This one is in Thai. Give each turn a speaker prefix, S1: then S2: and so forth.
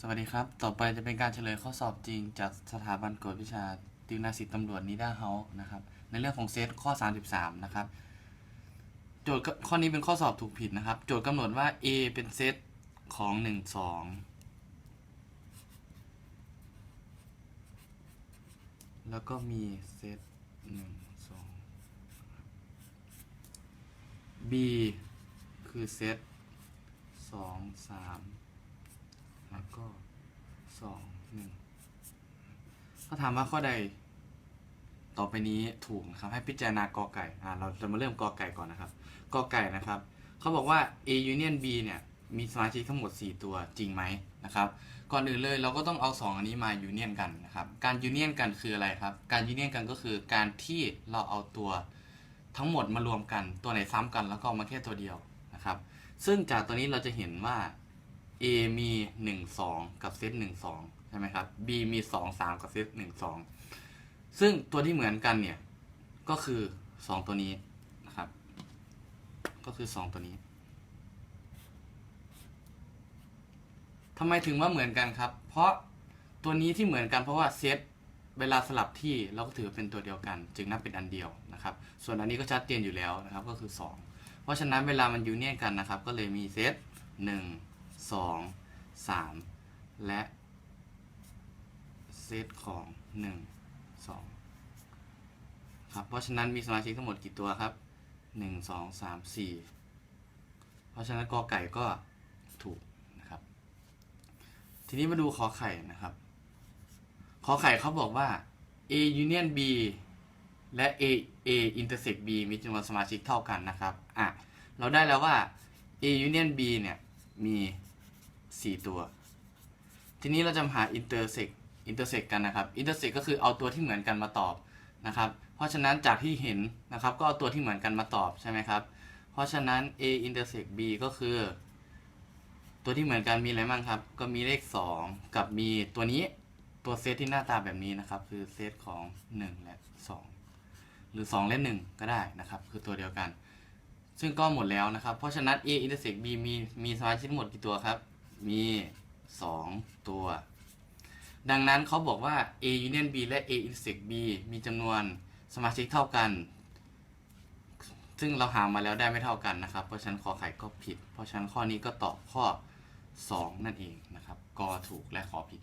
S1: สวัสดีครับ ต่อไปจะเป็นการเฉลยข้อสอบจริง จากสถาบันกวดวิชาติวนาสิทธิตำรวจนิด้าเฮาส์นะครับ ในเรื่องของเซตข้อ 33 นะครับ โจทย์ข้อนี้เป็นข้อสอบถูกผิดนะครับ โจทย์กำหนดว่า A เป็นเซตของ 1 2 แล้วก็มีเซต1 2 B คือเซต2 3 แล้วก็สองหนึ่งเขาถามว่าข้อใด ต่อไปนี้ถูกนะครับ ให้พิจารณากอไก่อ่าเราจะมาเริ่มกอไก่ก่อนนะครับกอไก่นะครับเขาบอกว่า A union B เนี่ยมีสมาชิกทั้งหมด 4 ตัวจริงไหมนะครับก่อนอื่นเลยเราก็ต้องเอา 2 อันนี้มายูเนียนกันนะครับการยูเนียนกันคืออะไรครับ การยูเนียนกันก็คือการที่เราเอาตัวทั้งหมดมารวมกันตัวไหนซ้ำกันแล้วก็มาแค่ตัวเดียวนะครับ ซึ่งจากตัวนี้เราจะเห็นว่า A มี 1 2 กับเซต1 2 ใช่ไหมครับ B มี 2 3 กับเซต1 2 ซึ่งตัวที่เหมือนกันเนี่ย ก็คือ 2 ตัวนี้นะครับ ก็คือ 2 ตัวนี้ทำไมถึงว่าเหมือนกันครับ เพราะตัวนี้ที่เหมือนกันเพราะว่าเซตเวลาสลับที่เราก็ถือเป็นตัวเดียวกัน จึงนับเป็นอันเดียวนะครับ ส่วนอันนี้ก็ชัดเจนอยู่แล้วนะครับก็คือ 2 เพราะฉะนั้นเวลามันยูเนียนกันนะครับ ก็เลยมีเซต1 สองสามและเซตของหนึ่งสองครับ เพราะฉะนั้นมีสมาชิกทั้งหมดกี่ตัวครับหนึ่งสองสามสี่เพราะฉะนั้นกอไก่ก็ถูกนะครับ ทีนี้มาดูขอไข่นะครับ ขอไข่เขาบอกว่า A union B และ A A intersect B มีจำนวนสมาชิกเท่ากันนะครับ อะ เราได้แล้วว่า A union B เนี่ย มี 4ตัว ทีนี้เราจะมาหา intersect intersect กันนะครับ intersect ก็คือเอาตัวที่เหมือนกันมาตอบนะครับ เพราะฉะนั้นจากที่เห็นนะครับก็เอาตัวที่เหมือนกันมาตอบใช่ไหมครับ เพราะฉะนั้น A intersect B ก็คือ ตัวที่เหมือนกันมีอะไรบ้างครับ ก็มีเลข 2 กับมีตัวนี้ตัวเซตที่หน้าตาแบบนี้นะครับ คือเซตของ 1 และ 2 หรือ 2 และ 1 ก็ได้นะครับ คือตัวเดียวกัน ซึ่งก็หมดแล้วนะครับ เพราะฉะนั้น A intersect B มีมีสมาชิกทั้งหมดกี่ตัวครับ มี 2 ตัว ดังนั้นเขาบอกว่า A union B และ A intersect B มีจำนวนสมาชิกเท่ากัน ซึ่งเราหามาแล้วได้ไม่เท่ากันนะครับ เพราะฉะนั้นขอไข่ก็ผิด เพราะฉะนั้นข้อนี้ก็ตอบข้อ 2 นั่นเองนะครับ กอถูกและขอผิด